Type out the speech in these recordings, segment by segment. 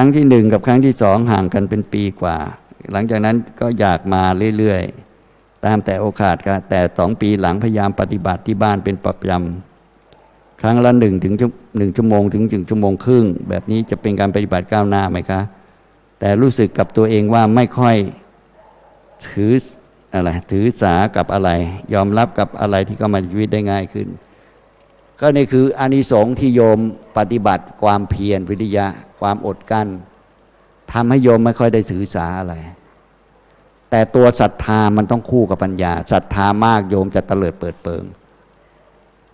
ครั้งที่หนึ่งกับครั้งที่สองห่างกันเป็นปีกว่า หลังจากนั้นก็อยากมาเรื่อยๆ ตามแต่โอกาสก็แต่สองปีหลังพยายามปฏิบัติที่บ้านเป็นประจำครั้งละหนึ่งถึงชั่วหนึ่งชั่วโมงถึงหนึ่งชั่วโมงครึ่ง แบบนี้จะเป็นการปฏิบัติก้าวหน้าไหมคะ แต่รู้สึกกับตัวเองว่าไม่ค่อยถืออะไรถือสากับอะไร ยอมรับกับอะไรที่เข้ามาชีวิตได้ง่ายขึ้น ก็นี่คืออานิสงส์ที่โยมปฏิบัติความเพียรวิริยะ ความอดกลั้นทำให้โยมไม่ค่อยได้ถือสาอะไร แต่ตัวศรัทธามันต้องคู่กับปัญญาศรัทธามากโยมจะเตลิดเปิดเปิง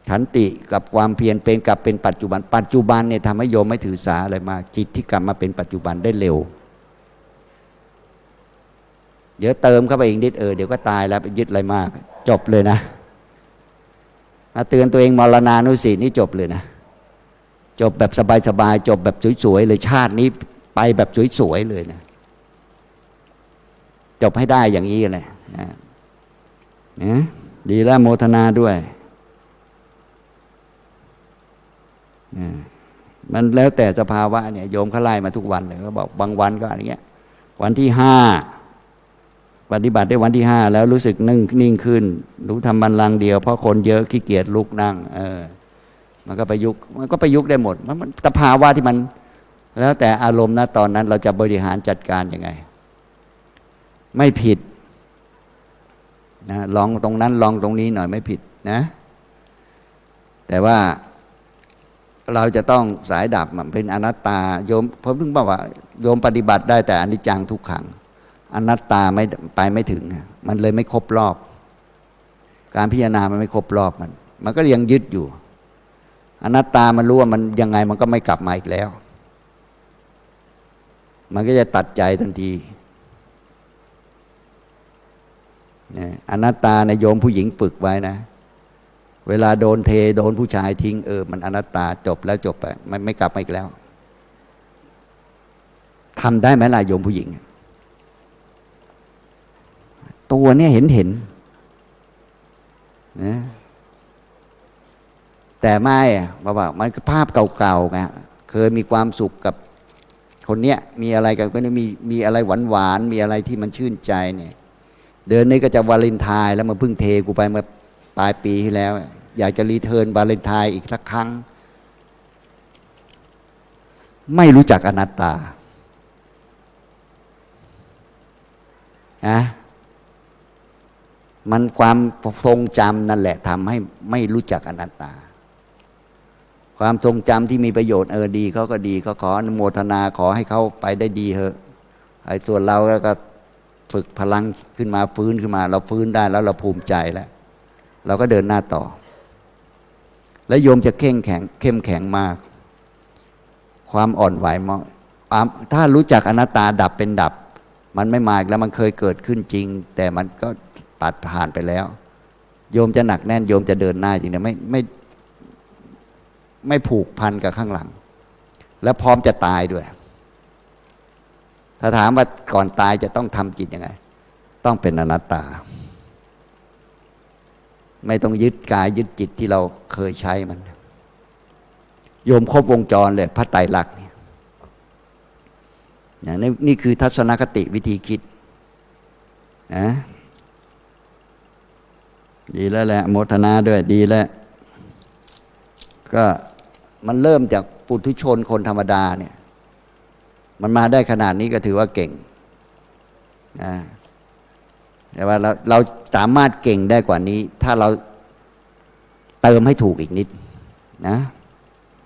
ขันติกับความเพียรเป็นกับเป็นปัจจุบัน ปัจจุบันเนี่ยทำให้โยมไม่ถือสาอะไรมากจิตที่กลับมาเป็นปัจจุบันได้เร็ว เดี๋ยวเติมเข้าไปอีกนิดเออเดี๋ยวก็ตายแล้วไปยึดอะไรมาก จบเลยนะ เตือนตัวเองมรณานุสีนี่จบเลยนะ จบแบบสบายๆจบแบบสวยๆเลยชาตินี้ไปแบบสวยๆเลยนะจบให้ได้อย่างนี้เลยนะนะดีแล้วโมทนาด้วยนะมันแล้วแต่สภาวะเนี่ยโยมเขาไล่มาทุกวันเลยเขาบอกบางวันก็อย่างเงี้ย วันที่ห้า ปฏิบัติได้วันที่ห้าแล้วรู้สึกนิ่งนิ่งขึ้น รู้ทำบันลังเดียวเพราะคนเยอะขี้เกียจลุกนั่ง เออ มันก็ประยุกมันก็ประยุกได้หมดมันมันสภาวะที่มัน แล้วแต่อารมณ์นะตอนนั้น เราจะบริหารจัดการยังไง ไม่ผิดนะลองตรงนั้นลองตรงนี้หน่อยไม่ผิดนะ แต่ว่าเราจะต้องสายดับมันเป็นอนัตตาโยมผมเพิ่งบอกว่าโยมปฏิบัติได้แต่อนิจจังทุกขัง อนัตตาไม่ไปไม่ถึง มันเลยไม่ครบรอบ การพิจารณามันไม่ครบรอบมัน มันก็ยังยึดอยู่ อนัตตามันรู้ว่ามันยังไงมันก็ไม่กลับมาอีกแล้ว มันก็จะตัดใจทันทีอนัตตาในโยมผู้หญิงฝึกไว้นะ เวลาโดนเทโดนผู้ชายทิ้งเออมันอนัตตาจบแล้วจบไปไม่ไม่กลับมาอีกแล้วทำได้ไหมล่ะโยมผู้หญิง ตัวเนี่ยเห็นเห็นนะแต่ไม่อะเพราว่ามันก็ภาพเก่าๆไงเคยมีความสุขกับคนเนี้ยมีอะไรกันก็เนี่ยมีมีอะไรหวานๆมีอะไรที่มันชื่นใจเนี่ย เดือนนี้ก็จะวาเลนไทน์แล้วมาเพิ่งเทกูไปเมื่อปลายปีที่แล้ว อยากจะรีเทิร์นวาเลนไทน์อีกสักครั้ง ไม่รู้จักอนัตตา นะ มันความทรงจำนั่นแหละทำให้ไม่รู้จักอนัตตา ความทรงจำที่มีประโยชน์เออดีเขาก็ดีเขาขออนุโมทนาขอให้เขาไปได้ดีเถอะไอ้ส่วนเราแล้วก็ฝึกพลังขึ้นมาฟื้นขึ้นมา เราฟื้นได้แล้วเราภูมิใจแล้ว เราก็เดินหน้าต่อ แล้วโยมจะเข้มแข็งเข้มแข็งมาก ความอ่อนไหวมากความถ้ารู้จักอนัตตาดับเป็นดับ มันไม่มาแล้วมันเคยเกิดขึ้นจริง แต่มันก็ัดผ่านไปแล้ว โยมจะหนักแน่นโยมจะเดินหน้าจริงนะไม่ไม่ไม่ผูกพันกับข้างหลัง แล้วพร้อมจะตายด้วย ถ้าถามว่าก่อนตายจะต้องทำจิตยังไง ต้องเป็นอนัตตา ไม่ต้องยึดกายยึดจิตที่เราเคยใช้มัน โยมครบวงจรเลยพระไตรลักษณ์เนี่ยนี่นี่คือทัศนคติวิธีคิดนะ ดีแล้วแหละโมทนาด้วยดีแล้ว ก็มันเริ่มจากปุถุชนคนธรรมดาเนี่ย มันมาได้ขนาดนี้ก็ถือว่าเก่งนะแต่ว่าเราเราสามารถเก่งได้กว่านี้ ถ้าเราเติมให้ถูกอีกนิดนะ